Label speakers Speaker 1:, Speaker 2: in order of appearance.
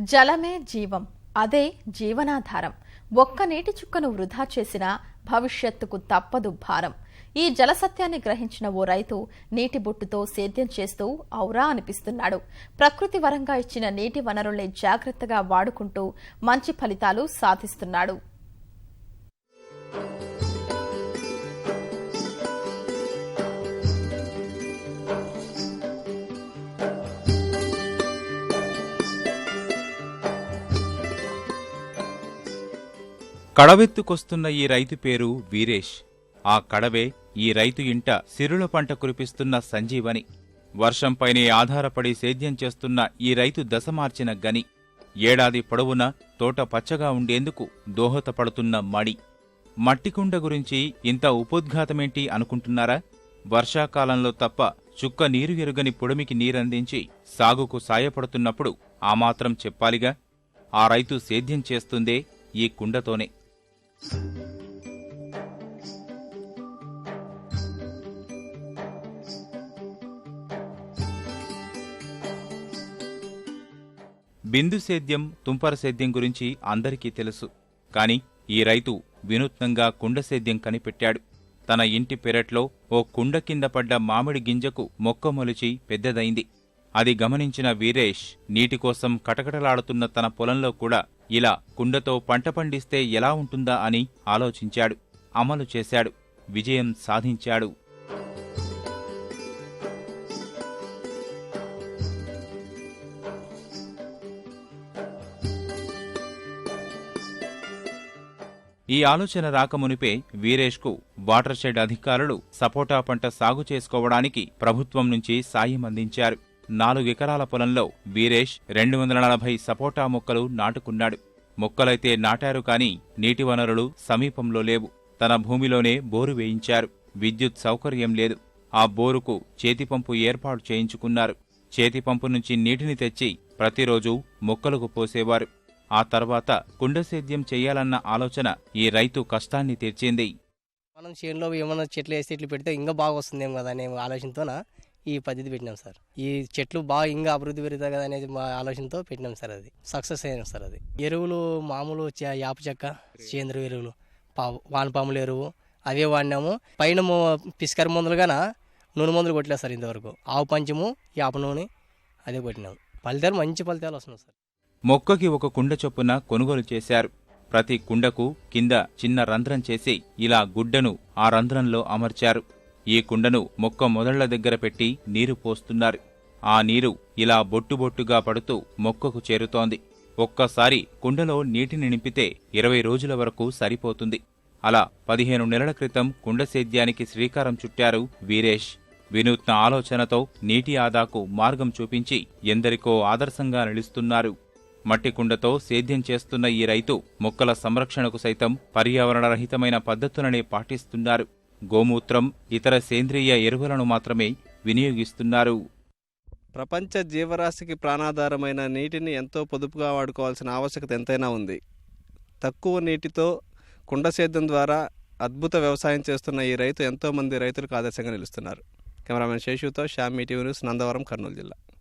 Speaker 1: జలమే జీవం అదే జీవనాధారం. ఒక్క నీటి చుక్కను వృధా చేసినా భవిష్యత్తుకు తప్పదు భారం. ఈ జలసత్యాన్ని గ్రహించిన ఓ రైతు నీటి బొట్టుతో సేద్యం చేస్తూ ఔరా అనిపిస్తున్నాడు. ప్రకృతి వరంగా ఇచ్చిన నీటి వనరుల్ని జాగ్రత్తగా వాడుకుంటూ మంచి ఫలితాలు సాధిస్తున్నాడు.
Speaker 2: కడవెత్తుకొస్తున్న ఈ రైతు పేరు వీరేష్. ఆ కడవే ఈ రైతు ఇంట సిరుల పంట కురిపిస్తున్న సంజీవని. వర్షంపైనే ఆధారపడి సేద్యం చేస్తున్న ఈ రైతు దశ మార్చిన గని. ఏడాది పొడవునా తోట పచ్చగా ఉండేందుకు దోహదపడుతున్న మడి. మట్టికుండ గురించి ఇంత ఉపోద్ఘాతమేంటి అనుకుంటున్నారా? వర్షాకాలంలో తప్ప చుక్క నీరు ఎరుగని పొడిమికి నీరందించి సాగుకు సాయపడుతున్నప్పుడు ఆ మాత్రం చెప్పాలిగా? ఆ రైతు సేద్యం చేస్తుందే ఈ కుండతోనే. బిందు సేద్యం తుంపర సేద్యం గురించి అందరికీ తెలుసు. కాని ఈ రైతు వినూత్నంగా కుండ సేద్యం కనిపెట్టాడు. తన ఇంటి పెరట్లో ఓ కుండ కింద పడ్డ మామిడి గింజకు మొక్క మొలిచి పెద్దదైంది. అది గమనించిన వీరేష్ నీటి కోసం కటకటలాడుతున్న తన పొలంలో కూడా ఇలా కుండతో పంట పండిస్తే ఎలా ఉంటుందా అని ఆలోచించాడు. అమలు చేశాడు. విజయం సాధించాడు. ఈ ఆలోచన రాకమునిపే వీరేష్కు వాటర్ షెడ్ అధికారులు సపోటా పంట సాగు చేసుకోవడానికి ప్రభుత్వం నుంచి సాయం అందించారు. నాలుగెకరాల పొలంలో వీరేష్ రెండు వందల నలభై సపోటా మొక్కలు నాటుకున్నాడు. మొక్కలైతే నాటారు కానీ నీటి వనరులు సమీపంలో లేవు. తన భూమిలోనే బోరు వేయించారు. విద్యుత్ సౌకర్యం లేదు. ఆ బోరుకు చేతిపంపు ఏర్పాటు చేయించుకున్నారు. చేతిపంపు నుంచి నీటిని తెచ్చి ప్రతిరోజు మొక్కలకు పోసేవారు. ఆ తర్వాత కుండసేద్యం సేద్యం ఆలోచన ఈ రైతు కష్టాన్ని తీర్చింది.
Speaker 3: మనం చేనులో ఏమైనా చెట్లు వేసి ఇట్లు పెడితే ఇంకా బాగా వస్తుందేమో కదా అనే ఆలోచనతోన? ఈ పద్ధతి పెట్టినాం సార్. ఈ చెట్లు బాగా ఇంకా అభివృద్ధి పెరుగుతాయి కదా అనేది మా ఆలోచనతో పెట్టినాం సార్ అది. సక్సెస్ అయినాం సార్ అది. ఎరువులు మామూలు యాప చెక్క సేంద్రియ ఎరువులు పావు వానపాముల ఎరువు అవే వాడినాము. పైన మొ- పిస్కర్ మందులుగాన నూనె మందులు కొట్టలేదు సార్ ఇంతవరకు. ఆవు పంచము యాప నూనె అదే కొట్టినాము ఫలితాలు మంచి ఫలితాలు వస్తున్నాయి సార్.
Speaker 2: మొక్కకి ఒక కుండ చొప్పున కొనుగోలు చేశారు. ప్రతి కుండకు కింద చిన్న రంధ్రం చేసి ఇలా గుడ్డను ఆ రంధ్రంలో అమర్చారు. ఈ కుండను మొక్క మొదళ్ళ దగ్గర పెట్టి నీరు పోస్తున్నారు. ఆ నీరు ఇలా బొట్టుబొట్టుగా పడుతూ మొక్కకు చేరుతోంది. ఒక్కసారి కుండలో నీటిని నింపితే ఇరవై రోజుల వరకు సరిపోతుంది. అలా పదిహేను నెలల క్రితం కుండ సేద్యానికి శ్రీకారం చుట్టారు వీరేష్. వినూత్న ఆలోచనతో నీటి ఆదాకు మార్గం చూపించి ఎందరికో ఆదర్శంగా నిలుస్తున్నారు. మట్టి కుండతో సేద్యం చేస్తున్న ఈ రైతు మొక్కల సంరక్షణకు సైతం పర్యావరణ రహితమైన పద్ధతులనే పాటిస్తున్నారు. గోమూత్రం ఇతర సేంద్రియ ఎరువులను మాత్రమే వినియోగిస్తున్నారు.
Speaker 4: ప్రపంచ జీవరాశికి ప్రాణాధారమైన నీటిని ఎంతో పొదుపుగా వాడుకోవాల్సిన ఆవశ్యకత ఎంతైనా ఉంది. తక్కువ నీటితో కుండ సేద్యం ద్వారా అద్భుత వ్యవసాయం చేస్తున్న ఈ రైతు ఎంతోమంది రైతులకు ఆదర్శంగా నిలుస్తున్నారు. కెమెరామెన్ శేషుతో శ్యామ్ మీటీవీ న్యూస్ నందవరం కర్నూలు జిల్లా.